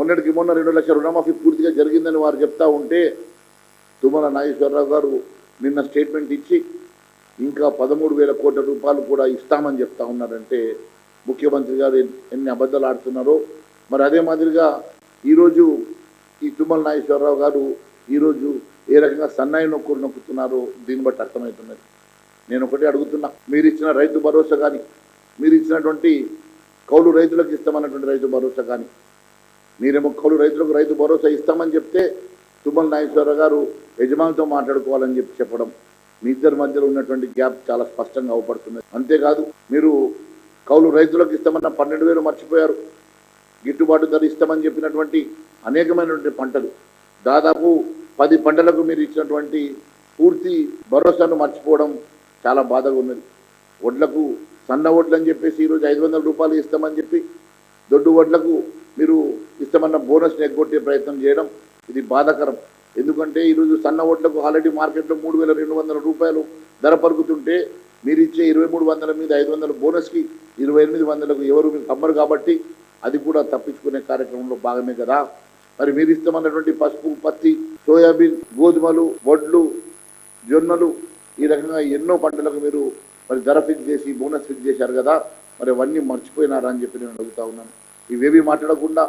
మొన్నటికి మొన్న రెండు లక్షల రుణమాఫీ పూర్తిగా జరిగిందని వారు చెప్తా ఉంటే తుమ్మల నాగేశ్వరరావు గారు నిన్న స్టేట్మెంట్ ఇచ్చి ఇంకా పదమూడు వేల కోట్ల రూపాయలు కూడా ఇస్తామని చెప్తా ఉన్నారంటే ముఖ్యమంత్రి గారు ఎన్ని అబద్ధాలు ఆడుతున్నారో. మరి అదే మాదిరిగా ఈరోజు ఈ తుమ్మల నాగేశ్వరరావు గారు ఈరోజు ఏ రకంగా సన్నాయి నొక్కులు నొక్కుతున్నారో దీన్ని బట్టి అర్థమవుతున్నది. నేను ఒకటి అడుగుతున్నా మీరు ఇచ్చిన రైతు భరోసా కానీ మీరు ఇచ్చినటువంటి కౌలు రైతులకు ఇస్తామన్నటువంటి రైతు భరోసా కానీ మీరేమో కౌలు రైతులకు రైతు భరోసా ఇస్తామని చెప్తే తుమ్మల నాగేశ్వరరావు గారు యజమానితో మాట్లాడుకోవాలని చెప్పి చెప్పడం మీ ఇద్దరి మధ్యలో ఉన్నటువంటి గ్యాప్ చాలా స్పష్టంగా అవపడుతున్నది. అంతేకాదు మీరు కౌలు రైతులకు ఇస్తామన్న పన్నెండు వేలు మర్చిపోయారు. గిట్టుబాటు ధర ఇస్తామని చెప్పినటువంటి అనేకమైనటువంటి పంటలు దాదాపు పది పంటలకు మీరు ఇచ్చినటువంటి పూర్తి భరోసాను మర్చిపోవడం చాలా బాధగా ఉన్నది. వడ్లకు సన్న వడ్లు అని చెప్పేసి ఈరోజు ఐదు వందల రూపాయలు ఇస్తామని చెప్పి దొడ్డు వడ్లకు మీరు ఇష్టమన్న బోనస్ని ఎగ్గొట్టే ప్రయత్నం చేయడం ఇది బాధాకరం. ఎందుకంటే ఈరోజు సన్న ఓట్లకు ఆల్రెడీ మార్కెట్లో మూడు వేల రెండు వందల రూపాయలు ధర పలుకుతుంటే మీరు ఇచ్చే ఇరవై మూడు వందల మీద ఐదు వందల బోనస్కి ఇరవై ఎనిమిది వందలకు ఎవరు మీకు అమ్మరు కాబట్టి అది కూడా తప్పించుకునే కార్యక్రమంలో భాగమే కదా. మరి మీరు ఇష్టమైనటువంటి పసుపు పత్తి సోయాబీన్ గోధుమలు వడ్లు జొన్నలు ఈ రకంగా ఎన్నో పంటలకు మీరు మరి ధర ఫిక్స్ చేసి బోనస్ ఫిక్స్ చేశారు కదా. మరి అవన్నీ మర్చిపోయినారా అని చెప్పి నేను అడుగుతా ఉన్నాను. ఇవేవి మాట్లాడకుండా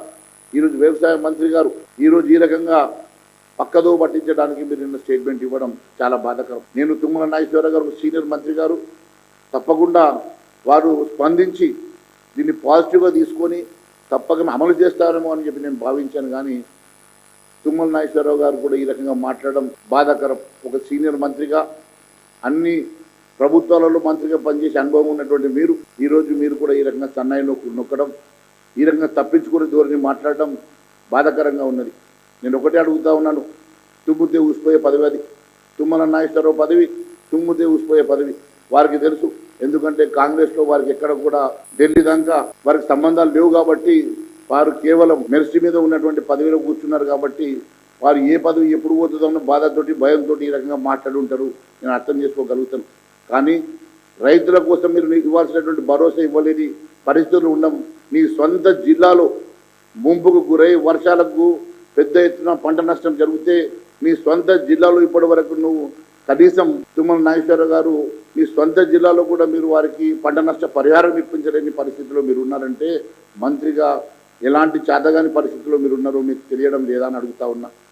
ఈరోజు వ్యవసాయ మంత్రి గారు ఈరోజు ఈ రకంగా పక్కదో పట్టించడానికి మీరు నిన్న స్టేట్మెంట్ ఇవ్వడం చాలా బాధాకరం. నేను తుమ్మల నాగేశ్వర గారు సీనియర్ మంత్రి గారు. తప్పకుండా వారు స్పందించి దీన్ని పాజిటివ్గా తీసుకొని తప్పక అమలు చేస్తారేమో అని చెప్పి నేను భావించాను కానీ తుమ్మల నాగేశ్వరరావు గారు కూడా ఈ రకంగా మాట్లాడడం బాధాకరం. ఒక సీనియర్ మంత్రిగా అన్ని ప్రభుత్వాలలో మంత్రిగా పనిచేసే అనుభవం ఉన్నటువంటి మీరు ఈరోజు మీరు కూడా ఈ రకంగా సన్నాయి నొక్కడం ఈ రకంగా తప్పించుకునే ధోరణి మాట్లాడడం బాధాకరంగా ఉన్నది. నేను ఒకటే అడుగుతా ఉన్నాను. తుమ్ముతే ఊసిపోయే పదవి అది. తుమ్మల నాగేశ్వరరావు పదవి తుమ్ముతే ఊసిపోయే పదవి. వారికి తెలుసు. ఎందుకంటే కాంగ్రెస్లో వారికి ఎక్కడ కూడా ఢిల్లీ దాకా వారికి సంబంధాలు లేవు కాబట్టి వారు కేవలం మెరిసి మీద ఉన్నటువంటి పదవిలో కూర్చున్నారు కాబట్టి వారు ఏ పదవి ఎప్పుడు పోతుందో బాధతోటి భయంతో ఈ రకంగా మాట్లాడుంటారు. నేను అర్థం చేసుకోగలుగుతాను. కానీ రైతుల కోసం మీరు ఇవ్వాల్సినటువంటి భరోసా ఇవ్వలేని పరిస్థితులు ఉండడం నీ సొంత జిల్లాలో ముంపుకు గురై వర్షాలకు పెద్ద ఎత్తున పంట నష్టం జరిగితే మీ సొంత జిల్లాలో ఇప్పటి వరకు నువ్వు కనీసం తుమ్మల నాగేశ్వర గారు మీ సొంత జిల్లాలో కూడా మీరు వారికి పంట నష్ట పరిహారం ఇప్పించలేని పరిస్థితిలో మీరు ఉన్నారంటే మంత్రిగా ఎలాంటి చేతగాని పరిస్థితిలో మీరు ఉన్నారో మీకు తెలియడం లేదా అని అడుగుతా ఉన్నా.